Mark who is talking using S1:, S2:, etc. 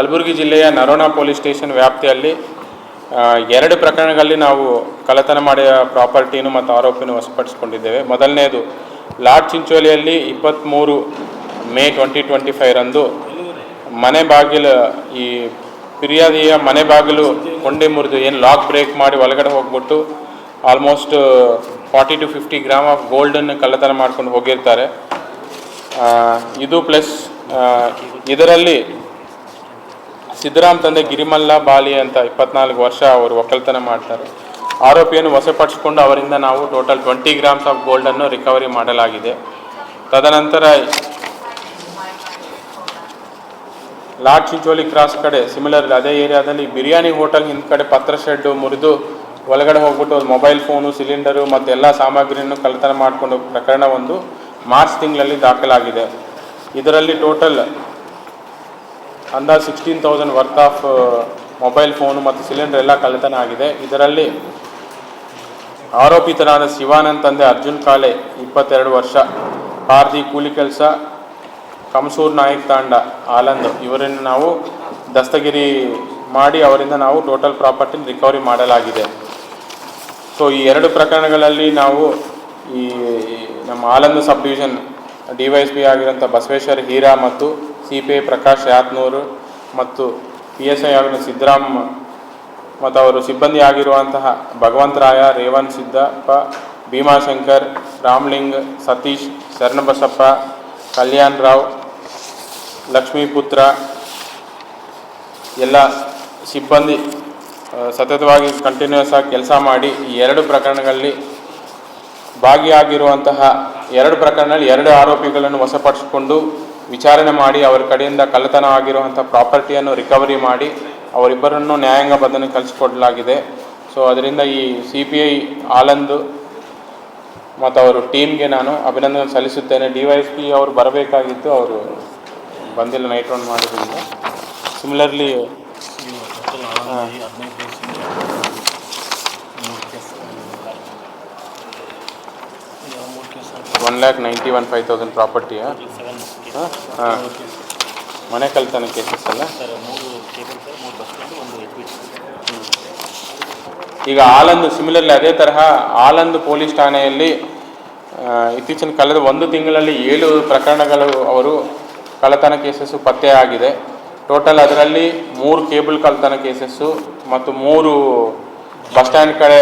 S1: ಕಲಬುರಗಿ ಜಿಲ್ಲೆಯ ನರೋಣ police station ವ್ಯಾಪ್ತಿಯಲ್ಲಿ ಎರಡು ಪ್ರಕರಣಗಳಲ್ಲಿ ನಾವು ಕಳ್ಳತನ ಮಾಡಿದ ಪ್ರಾಪರ್ಟಿನೂ ಮತ್ತು ಆರೋಪಿನೂ ವಶಪಡಿಸಿಕೊಂಡಿದ್ದೇವೆ. ಮೊದಲನೇದು ಲಾಡ್ ಚಿಂಚೋಲಿಯಲ್ಲಿ ಇಪ್ಪತ್ತ್ಮೂರು ಮೇ ಟ್ವೆಂಟಿ ಟ್ವೆಂಟಿ ಫೈವ್ರಂದು ಮನೆ ಬಾಗಿಲು, ಈ ಫಿರ್ಯಾದಿಯ ಮನೆ ಬಾಗಿಲು ಕೊಂಡೆ ಮುರಿದು ಏನು ಲಾಕ್ ಬ್ರೇಕ್ ಮಾಡಿ ಒಳಗಡೆ ಹೋಗ್ಬಿಟ್ಟು almost forty to fifty gram of ಗೋಲ್ಡನ್ನು ಕಳ್ಳತನ ಮಾಡ್ಕೊಂಡು ಹೋಗಿರ್ತಾರೆ. ಇದು ಪ್ಲಸ್ ಇದರಲ್ಲಿ ಸಿದ್ದರಾಮ್ ತಂದೆ ಗಿರಿಮಲ್ಲ ಬಾಲಿ ಅಂತ ಇಪ್ಪತ್ನಾಲ್ಕು ವರ್ಷ ಅವರು ಒಕ್ಕಲ್ತನ ಮಾಡ್ತಾರೆ. ಆರೋಪಿಯನ್ನು ವಶಪಡಿಸಿಕೊಂಡು ಅವರಿಂದ ನಾವು ಟೋಟಲ್ ಟ್ವೆಂಟಿ ಗ್ರಾಮ್ಸ್ ಆಫ್ ಗೋಲ್ಡನ್ನು ರಿಕವರಿ ಮಾಡಲಾಗಿದೆ. ತದನಂತರ ಲಾಡ್ ಚಿಂಚೋಲಿ ಕ್ರಾಸ್ ಕಡೆ ಸಿಮಿಲರ್ ಅದೇ ಏರಿಯಾದಲ್ಲಿ ಬಿರಿಯಾನಿ ಹೋಟೆಲ್ ಹಿಂದ್ಕಡೆ ಪತ್ರ ಶೆಡ್ಡು ಮುರಿದು ಒಳಗಡೆ ಹೋಗ್ಬಿಟ್ಟು ಮೊಬೈಲ್ ಫೋನು ಸಿಲಿಂಡರು ಮತ್ತು ಎಲ್ಲ ಸಾಮಗ್ರಿಯನ್ನು ಕಳ್ಳತನ ಮಾಡಿಕೊಂಡು ಪ್ರಕರಣ ಒಂದು ಮಾರ್ಚ್ ತಿಂಗಳಲ್ಲಿ ದಾಖಲಾಗಿದೆ. ಇದರಲ್ಲಿ ಟೋಟಲ್ ಅಂದಾಜು sixteen thousand worth of mobile phone ಮತ್ತು ಸಿಲಿಂಡರ್ ಎಲ್ಲ ಕಳ್ಳತನ ಆಗಿದೆ. ಇದರಲ್ಲಿ ಆರೋಪಿತರಾದ ಶಿವಾನಂದ್ ತಂದೆ ಅರ್ಜುನ್ ಕಾಳೆ ಇಪ್ಪತ್ತೆರಡು ವರ್ಷ ಪಾರ್ದಿ ಕೂಲಿ ಕೆಲಸ ಕಮಸೂರ್ ನಾಯಕ್ ತಾಂಡ ಆಲಂದ್ ಇವರನ್ನು ನಾವು ದಸ್ತಗಿರಿ ಮಾಡಿ ಅವರಿಂದ ನಾವು ಟೋಟಲ್ ಪ್ರಾಪರ್ಟಿನ ರಿಕವರಿ ಮಾಡಲಾಗಿದೆ. ಸೊ ಈ ಎರಡು ಪ್ರಕರಣಗಳಲ್ಲಿ ನಾವು ಈ ನಮ್ಮ Aland sub division D Y S Basaveshwara Heera ಮತ್ತು C P I Prakash Yatnur ಮತ್ತು ಪಿ ಎಸ್ ಐ ಆಗಿನ ಸಿದ್ದರಾಮ್ ಮತ್ತು ಅವರು ಸಿಬ್ಬಂದಿ ಆಗಿರುವಂತಹ ಭಗವಂತರಾಯ ರೇವಣ್ ಸಿದ್ದಪ್ಪ ಭೀಮಾಶಂಕರ್ ರಾಮ್ಲಿಂಗ್, ಸತೀಶ್, ಶರಣಬಸಪ್ಪ, ಕಲ್ಯಾಣ್ ರಾವ್ ಲಕ್ಷ್ಮೀಪುತ್ರ ಎಲ್ಲ ಸಿಬ್ಬಂದಿ ಸತತವಾಗಿ ಕಂಟಿನ್ಯೂಸ್ ಆಗಿ ಕೆಲಸ ಮಾಡಿ ಈ ಎರಡು ಪ್ರಕರಣಗಳಲ್ಲಿ ಭಾಗಿಯಾಗಿರುವಂತಹ ಎರಡು ಪ್ರಕರಣಗಳಲ್ಲಿ ಎರಡು ಆರೋಪಿಗಳನ್ನು ವಶಪಡಿಸಿಕೊಂಡು ವಿಚಾರಣೆ ಮಾಡಿ ಅವರ ಕಡೆಯಿಂದ ಕಳ್ಳತನ ಆಗಿರುವಂಥ ಪ್ರಾಪರ್ಟಿಯನ್ನು ರಿಕವರಿ ಮಾಡಿ ಅವರಿಬ್ಬರನ್ನು ನ್ಯಾಯಾಂಗ ಬಂಧನ ಕಳಿಸಿಕೊಡಲಾಗಿದೆ ಸೊ ಅದರಿಂದ ಈ ಸಿ ಪಿ ಐ ಆಲಂದು ಮತ್ತು ಅವರು ಟೀಮ್ಗೆ ನಾನು ಅಭಿನಂದನೆ ಸಲ್ಲಿಸುತ್ತೇನೆ. ಡಿ ವೈ ಎಸ್ ಪಿ ಅವರು ಬರಬೇಕಾಗಿತ್ತು ಅವರು ಬಂದಿಲ್ಲ ನೈಟ್ ರೌಂಡ್ ಮಾಡಿದ್ರಿಂದ similarly one lakh ninety one five thousand ಪ್ರಾಪರ್ಟಿಯಾ ಹಾಂ. ಹಾಂ ಮನೆ ಕಳ್ತನ ಕೇಸಸ್ ಅಲ್ಲ ಈಗ ಆಲಂದು ಸಿಮಿಲರ್ಲಿ ಅದೇ ತರಹ ಆಲಂದು ಪೊಲೀಸ್ ಠಾಣೆಯಲ್ಲಿ ಇತ್ತೀಚಿನ ಕಳೆದ ಒಂದು ತಿಂಗಳಲ್ಲಿ ಏಳು ಪ್ರಕರಣಗಳು ಅವರು ಕಳ್ಳತನ ಕೇಸಸ್ಸು ಪತ್ತೆಯಾಗಿದೆ ಟೋಟಲ್ ಅದರಲ್ಲಿ ಮೂರು ಕೇಬಲ್ ಕಳ್ಳತನ ಕೇಸಸ್ಸು ಮತ್ತು ಮೂರು ಬಸ್ ಸ್ಟ್ಯಾಂಡ್ ಕಡೆ